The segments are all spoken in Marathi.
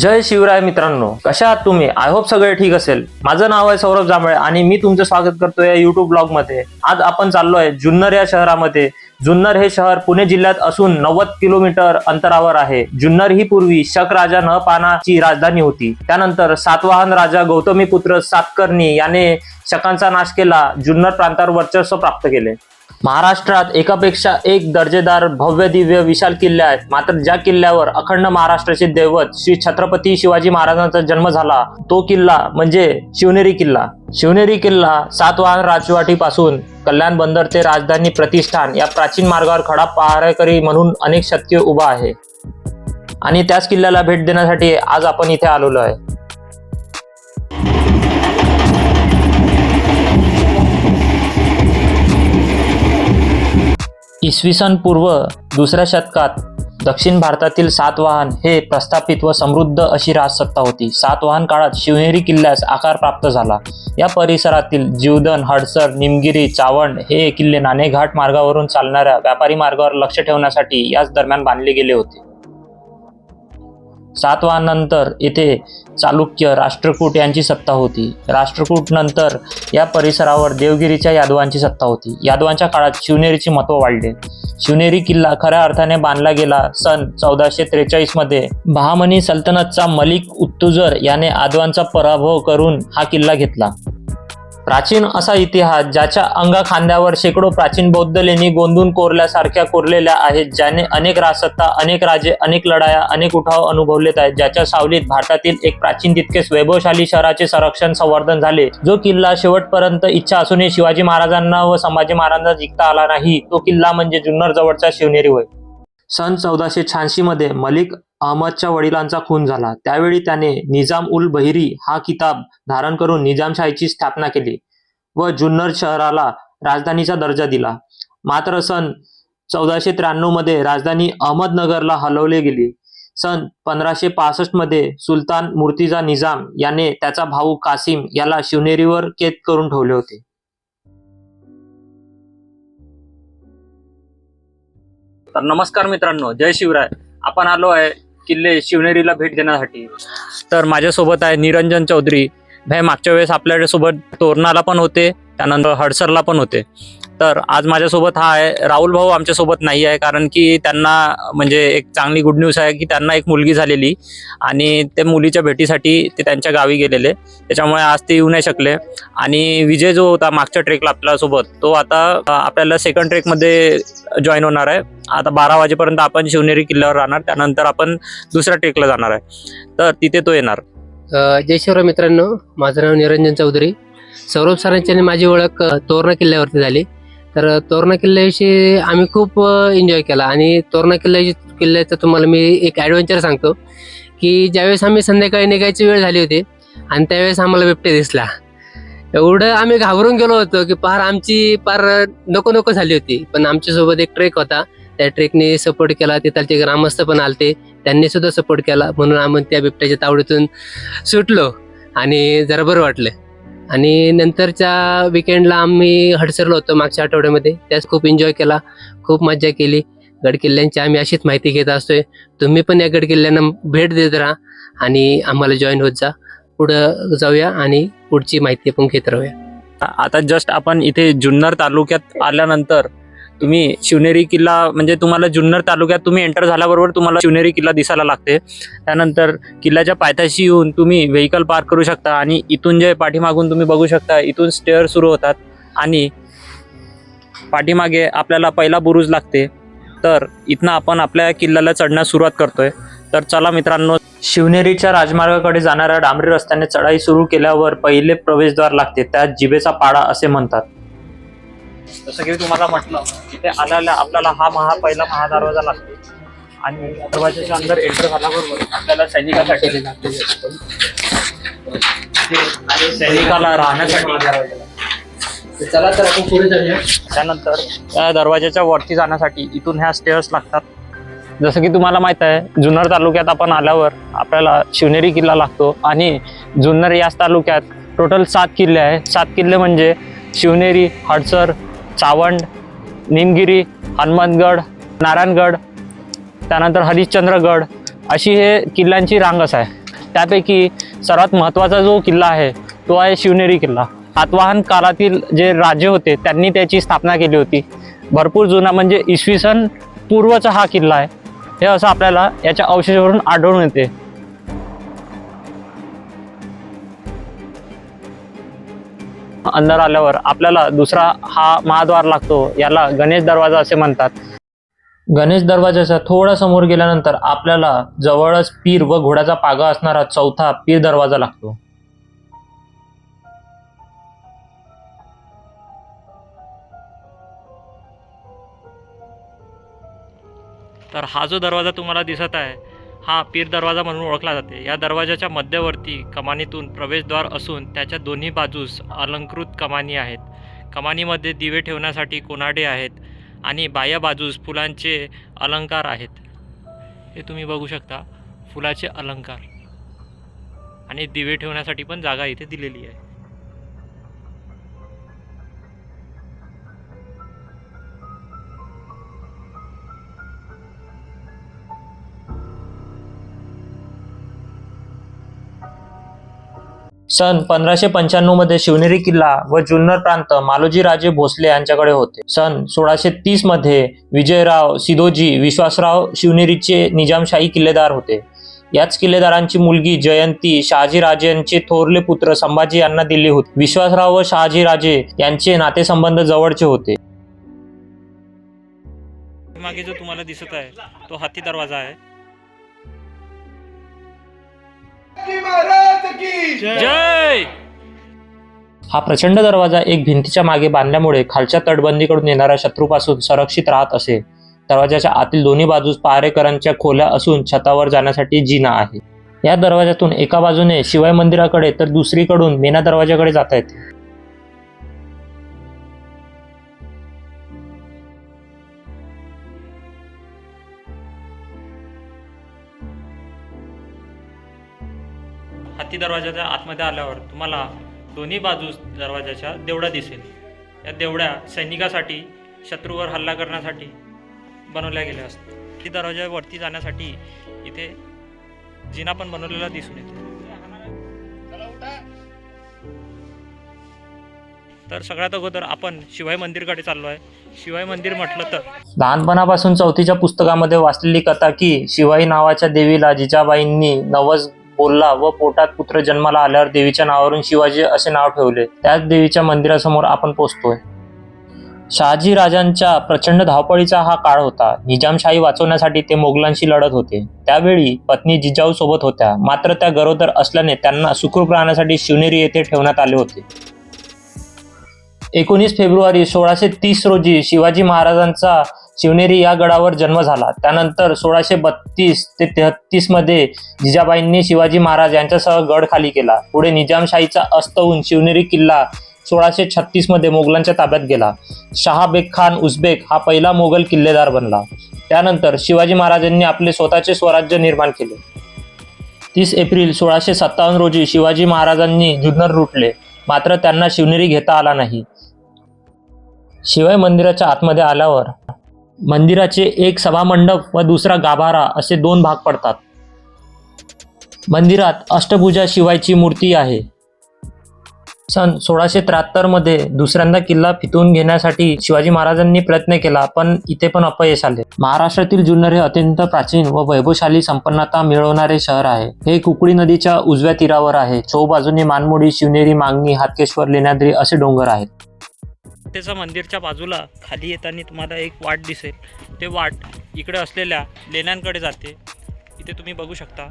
जय शिवराय मित्रांनो कशा आहात तुम्ही? आय होप सगळे ठीक असेल. माझं नाव आहे सौरभ जांभळे आणि मी तुमचं स्वागत करतोय या युट्यूब ब्लॉगमध्ये. आज आपण चाललोय जुन्नर या शहरामध्ये. जुन्नर हे शहर पुणे जिल्ह्यात असून नव्वद किलोमीटर अंतरावर आहे. जुन्नर ही पूर्वी शक राजा नहपानाची राजधानी होती. त्यानंतर सातवाहन राजा गौतमी पुत्र सातकर्णी याने शकांचा नाश केला. जुन्नर प्रांतावर वर्चस्व प्राप्त केले. महाराष्ट्रात एकापेक्षा एक दर्जेदार भव्य दिव्य विशाल किल्ले आहेत. मात्र ज्या किल्ल्यावर अखंड महाराष्ट्राचे दैवत श्री छत्रपती शिवाजी महाराजांचा जन्म झाला तो किल्ला म्हणजे शिवनेरी किल्ला. शिवनेरी किल्ला सातवाहन राजवाटीपासून कल्याण बंदर ते राजधानी प्रतिष्ठान या प्राचीन मार्गावर खडा पहारेकरी म्हणून अनेक शतके उभा आहे. आणि त्याच किल्ल्याला भेट देण्यासाठी आज आपण इथे आलेलो आहे. इसवी सन पूर्व दुसऱ्या शतकात दक्षिण भारतातील सातवाहन हे प्रस्थापित व समृद्ध अशी राजसत्ता होती. सातवाहन काळात शिवनेरी किल्ल्यास आकार प्राप्त झाला. या परिसरातील जीवदन हडसर निमगिरी चावंड हे किल्ले नाणेघाट मार्गावरून चालणाऱ्या व्यापारी मार्गावर लक्ष ठेवण्यासाठी याच दरम्यान बांधले गेले होते. सातवानंतर येथे चालुक्य राष्ट्रकूट यांची सत्ता होती. राष्ट्रकूट नंतर या परिसरावर देवगिरीच्या यादवांची सत्ता होती. यादवांच्या काळात शिवनेरीचे महत्त्व वाढले. शिवनेरी किल्ला खऱ्या अर्थाने बांधला गेला सन चौदाशे त्रेचाळीसमध्ये बहामनी सल्तनतचा मलिक उत्तुजर याने आदवांचा पराभव करून हा किल्ला घेतला. प्राचीन असा इतिहास ज्याच्या अंगाखांद्यावर शेकडो प्राचीन बौद्ध लेणी गोंदून कोरल्यासारख्या कोरलेल्या आहेत ज्याने अनेक राजसत्ता अनेक राजे अनेक लढाया अनेक उठाव अनुभवलेत आहेत. ज्याच्या सावलीत भारतातील एक प्राचीन तितकेच वैभवशाली शहराचे संरक्षण संवर्धन झाले. जो किल्ला शेवटपर्यंत इच्छा असूनही शिवाजी महाराजांना व संभाजी महाराजांना जिंकता आला नाही तो किल्ला म्हणजे जुन्नर जवळचा शिवनेरी होय. सन चौदाशे शहाऐंशी मध्ये मलिक अहमदच्या वडिलांचा खून झाला. त्यावेळी त्याने निजाम उल बहिरी हा किताब धारण करून निजामशाहीची स्थापना केली व जुन्नर शहराला राजधानीचा दर्जा दिला. मात्र सन चौदाशे त्र्याण्णवमध्ये राजधानी अहमदनगरला हलवली गेली. सन पंधराशे पासष्टमध्ये सुलतान मूर्तिजा निजाम याने त्याचा भाऊ कासिम याला शिवनेरीवर कैद करून ठेवले होते. तर नमस्कार मित्रांनो जय शिवराय. आपण आलो आहे किल्ले शिवनेरीला भेट देण्यासाठी. तर माझ्यासोबत आहे निरंजन चौधरी. भाई मागच्या वेळेस आपल्यासोबत तोरणाला पण होते त्यानंतर हडसरला पण होते. तर आज माझ्यासोबत हा आहे. राहुल भाऊ आमच्यासोबत नाही आहे कारण की त्यांना म्हणजे एक चांगली गुड न्यूज आहे की त्यांना एक मुलगी झालेली आणि ते मुलीच्या भेटीसाठी ते त्यांच्या गावी गेलेले. त्याच्यामुळे आज ते येऊ नाही शकले. आणि विजय जो होता मागच्या ट्रेकला आपल्यासोबत तो आता आपल्याला सेकंड ट्रेकमध्ये जॉईन होणार आहे. आता बारा वाजेपर्यंत आपण शिवनेरी किल्ल्यावर राहणार त्यानंतर आपण दुसऱ्या ट्रेकला जाणार आहे. तर तिथे तो येणार. जय शिवराय मित्रांनो माझं नाव निरंजन चौधरी. सौरभ सरांची आणि माझी ओळख तोरणा किल्ल्यावरती झाली. तर तोरणा किल्ल्याविषयी आम्ही खूप एन्जॉय केला. आणि तोरणा किल्ल्याची किल्ल्याचं तुम्हाला मी एक ॲडव्हेंचर सांगतो की ज्यावेळेस आम्ही संध्याकाळी निघायची वेळ झाली होती आणि त्यावेळेस आम्हाला बिबटे दिसला. एवढं आम्ही घाबरून गेलो होतो की पार आमची पार नको नको झाली होती. पण आमच्यासोबत एक ट्रेक होता. त्या ट्रेकने सपोर्ट केला. तिथलचे ग्रामस्थ पण आलते. त्यांनी सुद्धा सपोर्ट केला. म्हणून आम्ही त्या बिबट्याच्या तावडीतून सुटलो. आणि जरा बरं वाटलं. आणि नंतरच्या विकेंडला आम्ही हडसरलो होतो मागच्या आठवड्यामध्ये. त्यास खूप एन्जॉय केला खूप मजा केली. गड किल्ल्यांची आम्ही अशीच माहिती घेत असतोय. तुम्ही पण या गड किल्ल्यांना भेट देत राहा आणि आम्हाला जॉईन होत जा. पुढं जाऊया आणि पुढची माहिती पण घेत राहूया. आता जस्ट आपण इथे जुन्नर तालुक्यात आल्यानंतर तुम्ही शिवनेरी किल्ला म्हणजे तुम्हाला जुन्नर तालुक्यात तुम्ही एंटर झाल्याबरोबर तुम्हाला शिवनेरी किल्ला दिसायला लागते. त्यानंतर किल्ल्याच्या पायथ्याशी येऊन तुम्ही व्हेकल पार्क करू शकता आणि इथून जे पाठीमागून तुम्ही बघू शकता इथून स्टेअर सुरू होतात आणि पाठीमागे आपल्याला पहिला बुरुज लागते. तर इथनं आपण आपल्या किल्ल्याला चढण्यास सुरुवात करतोय. तर चला मित्रांनो शिवनेरीच्या राजमार्गाकडे जाणाऱ्या डांबरी रस्त्याने चढाई सुरू केल्यावर पहिले प्रवेशद्वार लागते त्यात जिबेचा पाडा असे म्हणतात. जसं की तुम्हाला म्हटलं तिथे आल्याला आपल्याला हा महा पहिला महादरवाजा लागतो. आणि दरवाजाच्या अंदर एंटर झाल्याबरोबर आपल्याला सैनिकासाठी आणि सैनिकाला राहण्यासाठी चला तर आपण पुढे जाऊया. त्यानंतर त्या दरवाजाच्या वरती जाण्यासाठी इथून ह्या स्टेअर्स लागतात. जसं की तुम्हाला माहीत आहे जुन्नर तालुक्यात आपण आल्यावर आपल्याला शिवनेरी किल्ला लागतो. आणि जुन्नर याच तालुक्यात टोटल सात किल्ले आहे सात किल्ले म्हणजे शिवनेरी हडसर चावंड निमगिरी हनुमानगड नारायणगड त्यानंतर हरिश्चंद्रगड अशी हे किल्ल्यांची रांगच आहे. त्यापैकी सर्वात महत्त्वाचा जो किल्ला आहे तो आहे शिवनेरी किल्ला. सातवाहन काळातील जे राजे होते त्यांनी त्याची स्थापना केली होती. भरपूर जुना म्हणजे इसवी सन पूर्वचा हा किल्ला आहे. हे असं आपल्याला याच्या अवशेषावरून आढळून येते. अंदर आल्यावर आपल्याला दुसरा हा महाद्वार लागतो याला गणेश दरवाजा असे म्हणतात. गणेश दरवाजाच्या थोडा समोर गेल्यानंतर आपल्याला जवळच पीर व घोड्याचा पागा असणारा चौथा पीर दरवाजा लागतो. तर हा जो दरवाजा तुम्हाला दिसत आहे हा पीर दरवाजा म्हणून ओळखला जाते. या दरवाजाच्या मध्यवर्ती कमानीतून प्रवेशद्वार असून त्याच्या दोन्ही बाजूस अलंकृत कमानी आहेत. कमानीमध्ये दिवे ठेवण्यासाठी कोनाडे आहेत आणि बाह्य बाजूस फुलांचे अलंकार आहेत. हे तुम्ही बघू शकता. फुलाचे अलंकार. आणि दिवे ठेवण्यासाठी पण जागा इथे दिलेली आहे. सन पंधराशे पंच्याण्णवमध्ये शिवनेरी किल्ला व जुन्नर प्रांत मालोजी राजे भोसले यांच्याकडे होते. सन सोळाशे तीसमध्ये विजयराव सिदोजी विश्वासराव शिवनेरीचे निजामशाही किल्लेदार होते. याच किल्लेदारांची मुलगी जयंती शहाजीराजे यांचे थोरले पुत्र संभाजी यांना दिली होती. विश्वासराव व शहाजीराजे यांचे नातेसंबंध जवळचे होते. मागे जो तुम्हाला दिसत आहे तो हाती दरवाजा आहे. जय. हा प्रचंड दरवाजा एक भिंतीच्या मागे बांधल्यामुळे खालच्या तटबंदीकडून येणाऱ्या शत्रूपासून संरक्षित राहत असे. दरवाजाच्या आतील दोन्ही बाजूस पहारेकरांच्या खोल्या असून छतावर जाण्यासाठी जिना आहे. या दरवाजातून एका बाजूने शिवाय मंदिराकडे तर दुसरीकडून मेना दरवाजाकडे जाता येते हत्ती दरवाजाच्या आतमध्ये आल्यावर तुम्हाला दोन्ही बाजूस दरवाजाच्या देवड्या दिसेल. या देवड्या सैनिकासाठी शत्रूवर हल्ला करण्यासाठी बनवल्या गेल्या असतात. ती दरवाजावरती जाण्यासाठी इथे जिना पण बनवलेला दिसून येते. तर सगळ्यात अगोदर आपण शिवाय मंदिरकडे चाललो आहे. शिवाय मंदिर म्हटलं तर लहानपणापासून चौथीच्या पुस्तकामध्ये वाचलेली कथा की शिवाई नावाच्या देवीला जिजाबाईंनी नवस बोलला व पोटात पुत्र जन्माला आल्यावर देवीच्या नावावरून शिवाजी असे नाव ठेवले. त्याच देवीच्या मंदिरासमोर आपण पोचतोय. शहाजी राजांच्या प्रचंड धावपळीचा हा काळ होता. निजामशाही वाचवण्यासाठी ते मोगलांशी लढत होते. त्यावेळी पत्नी जिजाऊ सोबत होत्या. मात्र त्या गरोदर असल्याने त्यांना सुखरूप राहण्यासाठी शिवनेरी येथे ठेवण्यात आले होते. एकोणीस फेब्रुवारी सोळाशे तीस रोजी शिवाजी महाराजांचा शिवनेरी या गडावर जन्म झाला. त्यानंतर सोळाशे बत्तीस ते तेहतीसमध्ये जिजाबाईंनी शिवाजी महाराज यांच्यासह गड खाली केला. पुढे निजामशाहीचा अस्त होऊन शिवनेरी किल्ला सोळाशे छत्तीसमध्ये मोगलांच्या ताब्यात गेला. शहाबेग खान उझबेक हा पहिला मोगल किल्लेदार बनला. त्यानंतर शिवाजी महाराजांनी आपले स्वतःचे स्वराज्य निर्माण केले. तीस एप्रिल सोळाशे सत्तावन्न रोजी शिवाजी महाराजांनी जुन्नर लुटले. मात्र त्यांना शिवनेरी घेता आला नाही. शिवाय मंदिराच्या आतमध्ये आल्यावर मंदिराचे एक सभामंडप व दुसरा गाभारा असे दोन भाग पडतात. मंदिरात अष्टभुजा शिवायची मूर्ती आहे. सन सोळाशे त्र्याहत्तरमध्ये दुसऱ्यांदा किल्ला फितून घेण्यासाठी शिवाजी महाराजांनी प्रयत्न केला पण इथे पण अपयश आले. महाराष्ट्रातील जुन्नर हे अत्यंत प्राचीन व वैभवशाली संपन्नता मिळवणारे शहर आहे. हे कुकडी नदीच्या उजव्या तीरावर आहे. चौबाजूने मानमोडी शिवनेरी मागणी हातकेश्वर लेण्याद्री असे डोंगर आहेत. त्याच्या मंदिरच्या बाजूला खाली येताना तुम्हाला एक वाट दिसेल. ते वाट इकडे असलेल्या लेण्यांकडे जाते. इथे तुम्ही बघू शकता.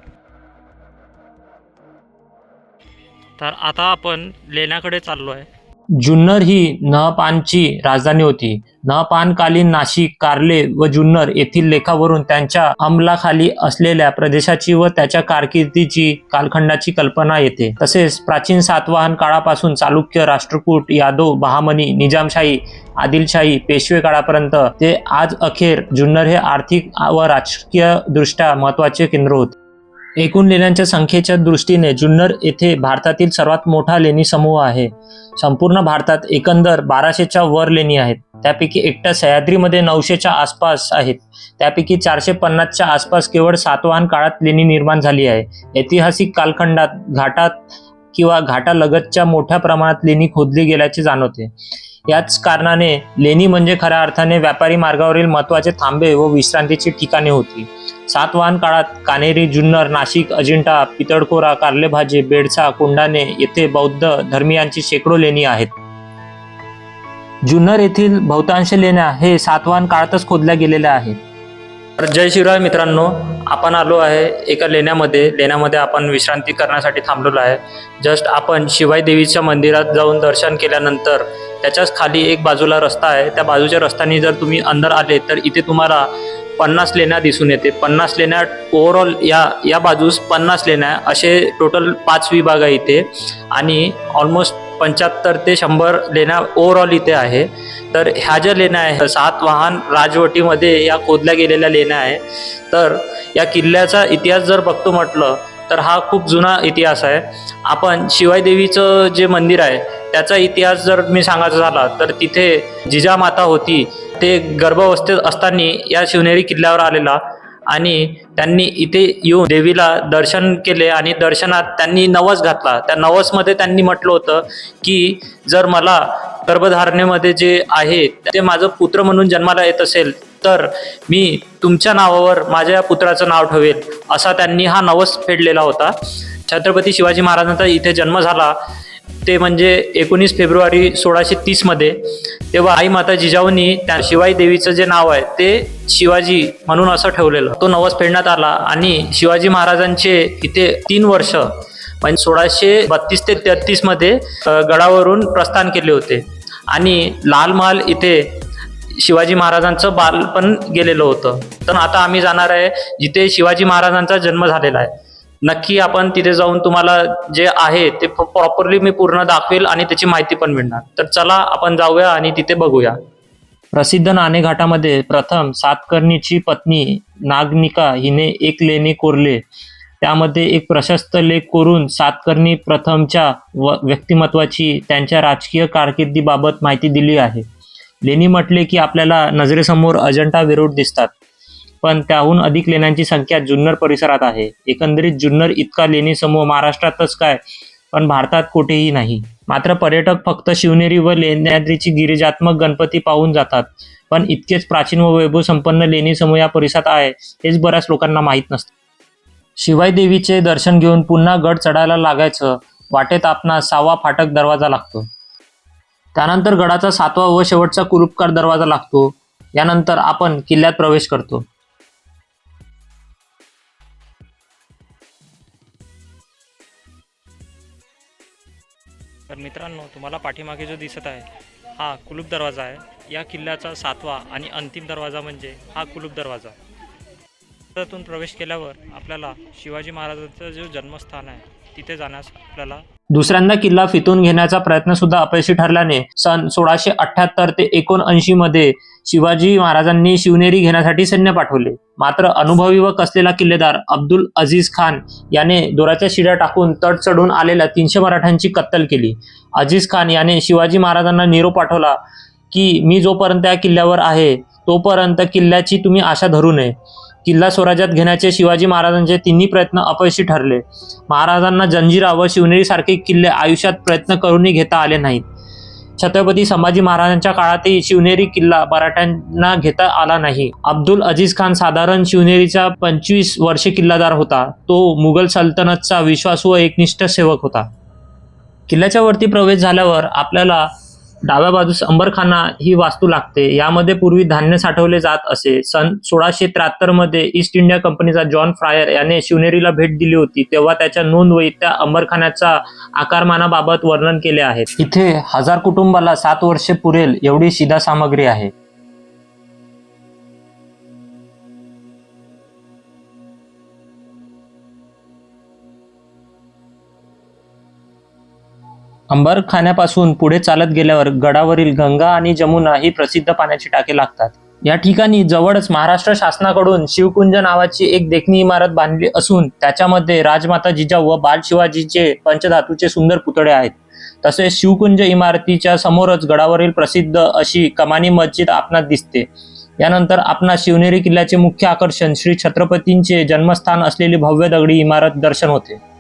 तर आता आपण लेण्याकडे चाललो आहे जुन्नर ही नहपानची राजधानी होती. नहपानकालीन नाशिक कार्ले व जुन्नर येथील लेखावरून त्यांच्या अंमलाखाली असलेल्या प्रदेशाची व त्याच्या कारकिर्दीची कालखंडाची कल्पना येते. तसेच प्राचीन सातवाहन काळापासून चालुक्य राष्ट्रकूट यादव बहामनी निजामशाही आदिलशाही पेशवे काळापर्यंत ते आज अखेर जुन्नर हे आर्थिक व राजकीय दृष्ट्या महत्त्वाचे केंद्र होते. एकूण लेण्यांच्या संख्येच्या दृष्टीने जुन्नर येथे भारतातील सर्वात मोठा लेणी समूह आहे. संपूर्ण भारतात एकंदर बाराशेच्या वर लेणी आहेत. त्यापैकी एकट्या सह्याद्रीमध्ये नऊशेच्या आसपास आहेत. त्यापैकी चारशे पन्नासच्या आसपास केवळ सातवाहन काळात लेणी निर्माण झाली आहे. ऐतिहासिक कालखंडात घाटात किंवा घाटालगतच्या मोठ्या प्रमाणात लेणी खोदली गेल्याचे जाणवते. याच कारणाने लेणी म्हणजे खऱ्या अर्थाने व्यापारी मार्गावरील महत्त्वाचे थांबे व विश्रांतीची ठिकाणे होती. सातवाहन काळात कानेरी जुन्नर नाशिक अजिंठा पितळखोरा कारलेभाजे बेडसा कोंडाणे येथे बौद्ध धर्मियांची शेकडो लेणी आहेत. जुन्नर येथील बहुतांश लेण्या हे सातवाहन काळातच खोदल्या गेलेल्या आहेत. तर जय शिवराय मित्रांनो आपण आलो आहे एका लेण्यामध्ये. लेण्यामध्ये आपण विश्रांती करण्यासाठी थांबलेलो आहे. जस्ट आपण शिवाई देवीच्या मंदिरात जाऊन दर्शन केल्यानंतर त्याच्याच खाली एक बाजूला रस्ता आहे. त्या बाजूच्या रस्त्याने जर तुम्ही अंदर आले तर इथे तुम्हाला पन्नास लेण्या दिसून येते. पन्नास लेण्या ओव्हरऑल या या बाजूस पन्नास लेण्या असे टोटल पाच विभाग आहे इथे. आणि ऑलमोस्ट पंच्याहत्तर ते शंभर लेण्या ओव्हरऑल इथे आहे. तर ह्या ज्या लेण्या आहे सात वाहन राजवटीमध्ये या खोदल्या गेलेल्या लेण्या आहे तर या किल्ल्याचा इतिहास जर बघतो म्हटलं तर हा खूप जुना इतिहास आहे. आपण शिवायदेवीचं जे मंदिर आहे त्याचा इतिहास जर मी सांगायचा झाला तर तिथे जिजामाता होती ते गर्भावस्थेत असताना या शिवनेरी किल्ल्यावर आलेला आणि त्यांनी इथे येऊन देवीला दर्शन केले आणि दर्शनात त्यांनी नवस घातला. त्या नवसमध्ये त्यांनी म्हटलं होतं की जर मला गर्भधारणेमध्ये जे आहे ते माझं पुत्र म्हणून जन्माला येत असेल तर मी तुमच्या नावावर माझ्या पुत्राचं नाव ठेवेल असा त्यांनी हा नवस फेडलेला होता. छत्रपती शिवाजी महाराजांचा इथे जन्म झाला. ते म्हणजे एकोणीस फेब्रुवारी सोळाशे तीसमध्ये तेव्हा आई माता जिजाऊंनी त्या शिवाई देवीचं जे नाव आहे ते शिवाजी म्हणून असं ठेवलेलं. तो नवस फेडण्यात आला आणि शिवाजी महाराजांचे इथे तीन वर्ष म्हणजे सोळाशे बत्तीस ते तेहतीसमध्ये गडावरून प्रस्थान केले होते. आणि लाल महाल इथे शिवाजी महाराजांचं बालपण गेलेलं होतं. तर आता आम्ही जाणार आहे जिथे शिवाजी महाराजांचा जन्म झालेला आहे. नक्की आपण तिथे जाऊन तुम्हाला जे आहे ते प्रॉपरली मी पूर्ण दाखवेल आणि त्याची माहिती पण मिळणार. तर चला आपण जाऊया आणि तिथे बघूया. प्रसिद्ध नाणेघाटामध्ये प्रथम सातकर्णीची पत्नी नागनिका हिने एक लेणे कोरले. त्यामध्ये एक प्रशस्त लेख कोरून सातकर्णी प्रथमच्या व व्यक्तिमत्वाची त्यांच्या राजकीय कारकिर्दीबाबत माहिती दिली आहे. लेणी म्हटले की आपल्याला नजरेसमोर अजंठा वेरूळ दिसतात. पण त्याहून अधिक लेण्यांची संख्या जुन्नर परिसरात आहे. एकंदरीत जुन्नर इतका लेणी समूह महाराष्ट्रातच काय? पण भारतात कुठेही नाही. मात्र पर्यटक फक्त शिवनेरी व लेण्याद्रीची गिरिजात्मक गणपती पाहून जातात. पण इतकेच प्राचीन व वैभव संपन्न लेणी समूह या परिसरात आहे हेच बऱ्याच लोकांना माहीत नसतं. शिवाय देवीचे दर्शन घेऊन पुन्हा गड चढायला लागायचं वाटेत आपणास सहावा फाटक दरवाजा लागतो. त्यानंतर गडाचा सातवा व शेवटचा कुलुपकार दरवाजा लागतो. यानंतर आपण किल्ल्यात प्रवेश करतो. तर मित्रांनो तुम्हाला पाठीमागे जो दिसत आहे हा कुलूप दरवाजा आहे. या किल्ल्याचा सातवा आणि अंतिम दरवाजा म्हणजे हा कुलूप दरवाजा. त्यातून प्रवेश केल्यावर आपल्याला शिवाजी महाराजांचं जो जन्मस्थान आहे तिथे जाण्यास आपल्याला दुसऱ्यांदा किल्ला फितून घेण्याचा प्रयत्न सुद्धा अपयशी ठरल्याने सन सोळाशे अठ्याहत्तर ते एकोणऐंशी मध्ये शिवाजी महाराजांनी शिवनेरी घेण्यासाठी सैन्य पाठवले. मात्र अनुभवी व कसलेला किल्लेदार अब्दुल अझीज खान याने दोराच्या शिड्या टाकून तट चढून आलेल्या तीनशे मराठ्यांची कत्तल केली. अजीज खान याने शिवाजी महाराजांना निरोप पाठवला की मी जोपर्यंत या किल्ल्यावर आहे तोपर्यंत किल्ल्याची तुम्ही आशा धरू नये. किल्ला स्वराज्यात घेण्याचे शिवाजी महाराजांचे तिन्ही प्रयत्न अपयशी ठरले. महाराजांना जंजिरा व शिवनेरीसारखे किल्ले आयुष्यात प्रयत्न करूनही घेता आले नाहीत. छत्रपती संभाजी महाराजांच्या काळातही शिवनेरी किल्ला मराठ्यांना घेता आला नाही. अब्दुल अजीज खान साधारण शिवनेरीचा पंचवीस वर्षे किल्लादार होता. तो मुघल सल्तनतचा विश्वासू व एकनिष्ठ सेवक होता. किल्ल्याच्या वरती प्रवेश झाल्यावर आपल्याला डाव्या बाजूस अंबरखाना ही वास्तू लागते. यामध्ये पूर्वी धान्य साठवले जात असे. सन सोळाशे त्र्याहत्तरमध्ये ईस्ट इंडिया कंपनीचा जॉन फ्रायर याने शिवनेरीला भेट दिली होती. तेव्हा त्याच्या नोंदवहीत त्या अंबरखान्याचा आकारमानाबाबत वर्णन केले आहे. इथे हजार कुटुंबाला सात वर्षे पुरेल एवढी शिधा सामग्री आहे. अंबरखान्यापासून पुढे चालत गेल्यावर गडावरील गंगा आणि जमुना ही प्रसिद्ध पाण्याची टाके लागतात. या ठिकाणी जवळच महाराष्ट्र शासनाकडून शिवकुंज नावाची एक देखणी इमारत बांधली असून त्याच्यामध्ये राजमाता जिजाऊ व बाल शिवाजीचे पंचधातूचे सुंदर पुतळे आहेत. तसेच शिवकुंज इमारतीच्या समोरच गडावरील प्रसिद्ध अशी कमानी मस्जिद आपणास दिसते. यानंतर आपणा शिवनेरी किल्ल्याचे मुख्य आकर्षण श्री छत्रपतींचे जन्मस्थान असलेली भव्य दगडी इमारत दर्शन होते.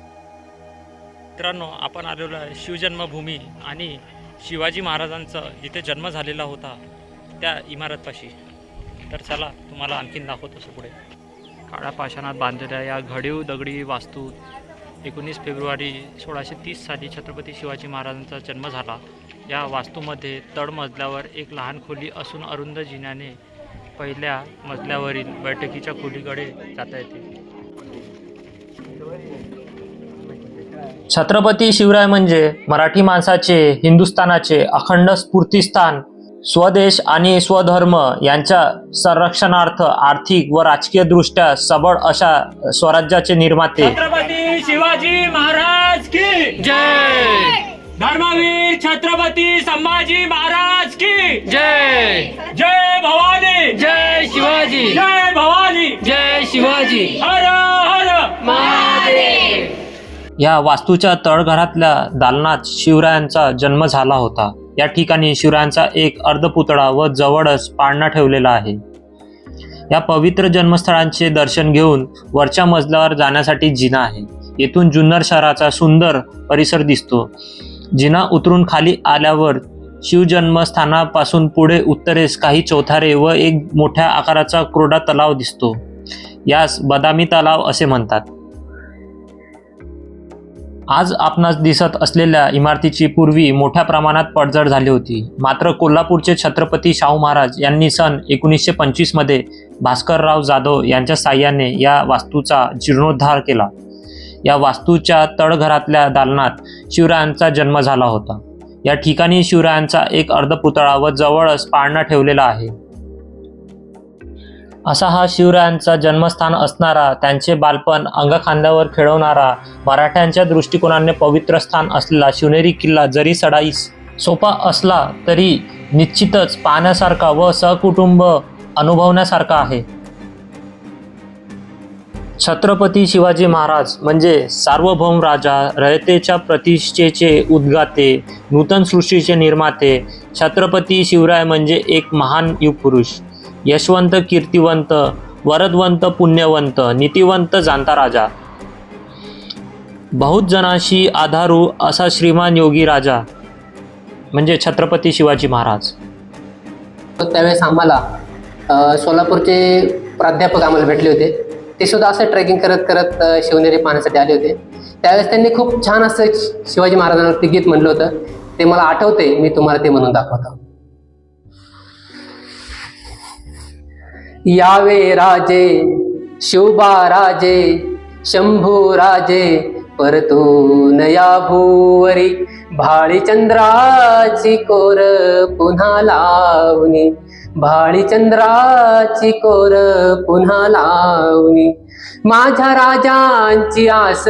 मित्रांनो आपण आलेलो आहे शिवजन्मभूमी आणि शिवाजी महाराजांचा जिथे जन्म झालेला होता त्या इमारतपाशी. तर चला तुम्हाला आणखीन दाखवतो असं पुढे. काळ्या पाषाणात बांधलेल्या या घडीव दगडी वास्तू एकोणीस फेब्रुवारी सोळाशे तीस साली छत्रपती शिवाजी महाराजांचा जन्म झाला. या वास्तूमध्ये तळमजल्यावर एक लहान खोली असून अरुंद जिन्याने पहिल्या मजल्यावरील बैठकीच्या खोलीकडे जाता येते. छत्रपती शिवराय म्हणजे मराठी माणसाचे हिंदुस्थानाचे अखंड स्फूर्तिस्थान स्वदेश आणि स्वधर्म यांच्या संरक्षणार्थ आर्थिक व राजकीय दृष्ट्या सबळ अशा स्वराज्याचे निर्माते. छत्रपती शिवाजी महाराज की जय! धर्मवीर छत्रपती संभाजी महाराज की जय! जय भवानी! जय शिवाजी! जय भवानी! जय शिवाजी! हर या वास्तूच्या तळघरातल्या दालनात शिवरायांचा जन्म झाला होता. या ठिकाणी शिवरायांचा एक अर्धपुतळा व जवळच पाळणा ठेवलेला आहे. या पवित्र जन्मस्थळांचे दर्शन घेऊन वरच्या मजल्यावर जाण्यासाठी जिना आहे. येथून जुन्नर शहराचा सुंदर परिसर दिसतो. जिना उतरून खाली आल्यावर शिवजन्मस्थानापासून पुढे उत्तरेस काही चौथारे व एक मोठ्या आकाराचा क्रोडा तलाव दिसतो. यास बदामी तलाव असे म्हणतात. आज आपणास दिसत असलेल्या इमारतीची पूर्वी मोठ्या प्रमाणात पडझड झाली होती. मात्र कोल्हापूरचे छत्रपती शाहू महाराज यांनी सन एकोणीसशे पंचवीसमध्ये भास्करराव जाधव यांच्या साह्याने या वास्तूचा जीर्णोद्धार केला. या वास्तूच्या तळघरातल्या दालनात शिवरायांचा जन्म झाला होता. या ठिकाणी शिवरायांचा एक अर्धपुतळा व जवळच पाळणा ठेवलेला आहे. असा हा शिवरायांचा जन्मस्थान असणारा त्यांचे बालपण अंगखांद्यावर खेळवणारा मराठ्यांच्या दृष्टिकोनाने पवित्र स्थान असलेला शिवनेरी किल्ला जरी सडाईस सोपा असला तरी निश्चितच पाहण्यासारखा व सहकुटुंब अनुभवण्यासारखा आहे. छत्रपती शिवाजी महाराज म्हणजे सार्वभौम राजा रयतेच्या प्रतिष्ठेचे उद्गाते नूतन सृष्टीचे निर्माते छत्रपती शिवराय म्हणजे एक महान युगपुरुष. यशवंत कीर्तिवंत वरदवंत पुण्यवंत नीतिवंत जाणता राजा. बहुत जणांशी आधारू असा श्रीमान योगी राजा म्हणजे छत्रपती शिवाजी महाराज. त्यावेळेस आम्हाला सोलापूरचे प्राध्यापक आम्हाला भेटले होते. ते सुद्धा असं ट्रेकिंग करत करत शिवनेरी पाहण्यासाठी आले होते. त्यावेळेस त्यांनी खूप छान असं शिवाजी महाराजांवरती गीत म्हणलं होतं. ते मला आठवते मी तुम्हाला ते म्हणून दाखवतो. यावे राजे शिवबा राजे शंभू राजे परतून या भूवरी. भाळीचंद्राची कोर पुन्हा लावणी. भाळीचंद्राची कोर पुन्हा लावणी. माझ्या राजांची आस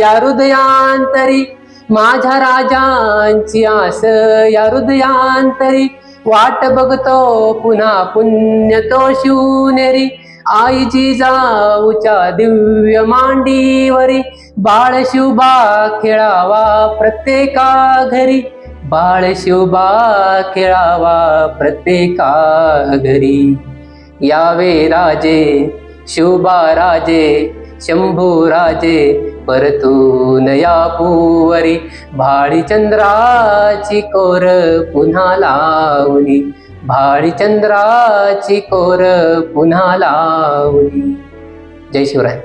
या हृदयांतरी. माझ्या राजांची आस या हृदयांतरी. वाट बघतो पुन्हा पुण्य तो शिवनेरी. आईची जाऊच्या दिव्य मांडीवरी. बाळ शिवबा खेळावा प्रत्येका घरी. बाळ शिवबा खेळावा प्रत्येका घरी. यावे राजे शिवबा राजे शंभू राजे परतून या पुवरी भाळी चंद्राची कोर पुन्हा लावली. भाळी चंद्राची कोर पुन्हा लावली. जय शिवराय.